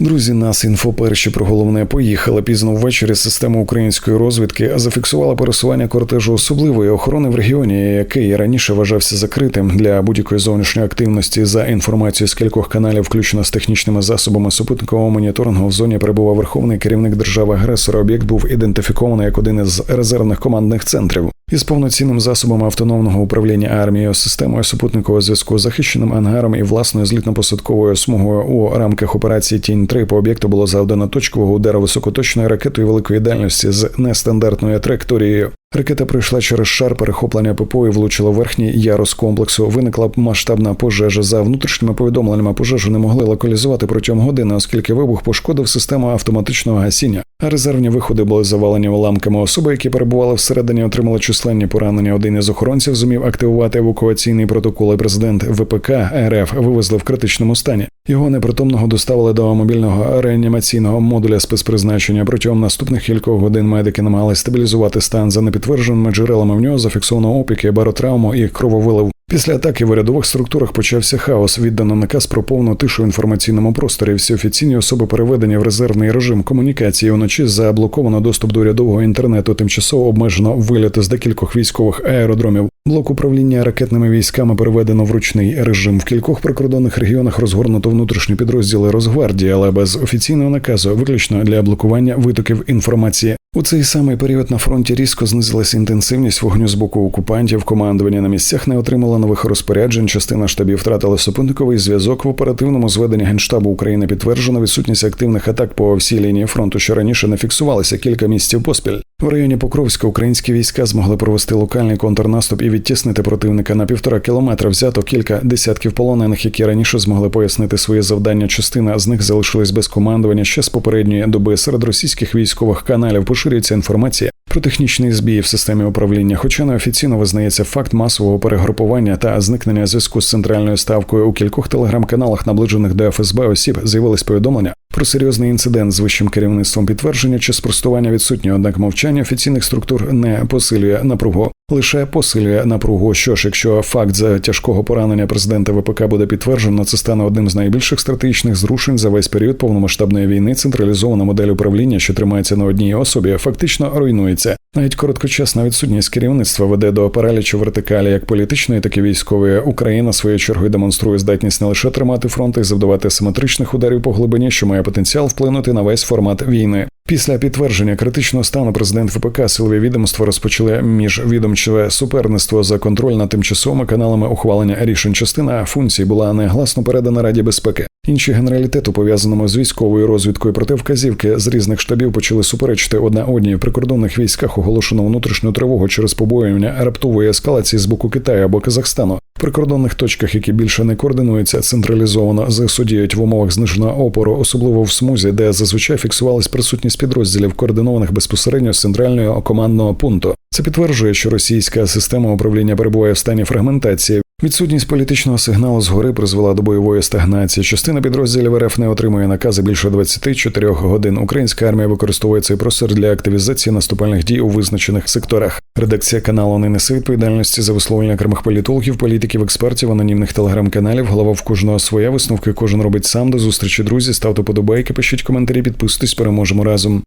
Друзі, нас інфо перші про головне поїхали пізно ввечері. Система української розвідки зафіксувала пересування кортежу особливої охорони в регіоні, який раніше вважався закритим для будь-якої зовнішньої активності. За інформацією з кількох каналів, включно з технічними засобами супутникового моніторингу, в зоні перебував верховний керівник держави-агресора. Об'єкт був ідентифікований як один із резервних командних центрів. Із повноцінним засобом автономного управління армією, системою супутникового зв'язку, захищеним ангаром і власною злітно-посадковою смугою у рамках операції Тінь 3 по об'єкту було завдано точкового удару високоточною ракетою великої дальності з нестандартною траєкторією. Ракета пройшла через шар перехоплення ППО і влучила верхній ярус комплексу. Виникла масштабна пожежа. За внутрішніми повідомленнями пожежу не могли локалізувати протягом години, оскільки вибух пошкодив систему автоматичного гасіння. А резервні виходи були завалені уламками. Особи, які перебували всередині, отримали численні поранення. Один із охоронців зумів активувати евакуаційний протокол. і Президент ВПК РФ вивезли в критичному стані. Його непритомного доставили до мобільного реанімаційного модуля спецпризначення. Протягом наступних кількох годин медики намагалися стабілізувати стан за непідтвердженими джерелами. В нього зафіксовано опіки, баротравму і крововилив. Після атаки в урядових структурах почався хаос. Віддано наказ про повну тишу в інформаційному просторі. Всі офіційні особи переведені в резервний режим комунікації. Вночі заблоковано доступ до урядового інтернету. Тимчасово обмежено виліти з декількох військових аеродромів. Блок управління ракетними військами переведено в ручний режим. В кількох прикордонних регіонах розгорнуто внутрішні підрозділи Росгвардії, але без офіційного наказу, виключно для блокування витоків інформації. У цей самий період на фронті різко знизилася інтенсивність вогню з боку окупантів. Командування на місцях не отримало нових розпоряджень. Частина штабів втратила супутниковий зв'язок в оперативному зведенні генштабу України. Підтверджено відсутність активних атак по всій лінії фронту, що раніше не фіксувалися кілька місяців поспіль. В районі Покровська українські війська змогли провести локальний контрнаступ і відтіснити противника на півтора кілометра. Взято кілька десятків полонених, які раніше змогли пояснити своє завдання. Частина з них залишилась без командування ще з попередньої доби. Серед російських військових каналів поширюється інформація про технічний збій в системі управління, хоча неофіційно визнається факт масового перегрупування та зникнення зв'язку з центральною ставкою у кількох телеграм-каналах, наближених до ФСБ осіб, з'явились повідомлення про серйозний інцидент з вищим керівництвом підтвердження чи спростування відсутнє, однак мовчання офіційних структур не посилює напругу, лише посилює напругу. Що ж, якщо факт за тяжкого поранення президента ВПК буде підтверджено, це стане одним з найбільших стратегічних зрушень за весь період повномасштабної війни. Централізована модель управління, що тримається на одній особі, фактично руйнується. Навіть короткочасна відсутність керівництва веде до паралічу вертикалі, як політичної, так і військової. Україна своєю чергою демонструє здатність не лише тримати фронт і завдавати симетричних ударів по глибині, що має потенціал вплинути на весь формат війни. Після підтвердження критичного стану президент ВПК силові відомства розпочали міжвідомче суперництво за контроль над тимчасовими каналами ухвалення рішень. Частина функцій була негласно передана Раді безпеки. Інші генералітету, пов'язаному з військовою розвідкою, проте вказівки з різних штабів почали суперечити одна одній в прикордонних військах. Оголошено внутрішню тривогу через побоювання раптової ескалації з боку Китаю або Казахстану. В прикордонних точках, які більше не координуються централізовано, ЗСУ діють в умовах зниженого опору, особливо в смузі, де зазвичай фіксувалась присутність підрозділів, координованих безпосередньо з центрального командного пункту. Це підтверджує, що російська система управління перебуває в стані фрагментації. Відсутність політичного сигналу згори призвела до бойової стагнації. Частина підрозділів РФ не отримує накази більше 24 годин. Українська армія використовує цей простір для активізації наступальних дій у визначених секторах. Редакція каналу не несе відповідальності за висловлення окремих політологів, політиків, експертів, анонімних телеграм-каналів. Голова в кожного своя висновки. Кожен робить сам до зустрічі. Друзі, ставте подобайки, пишіть коментарі, підписуйтесь, переможемо разом.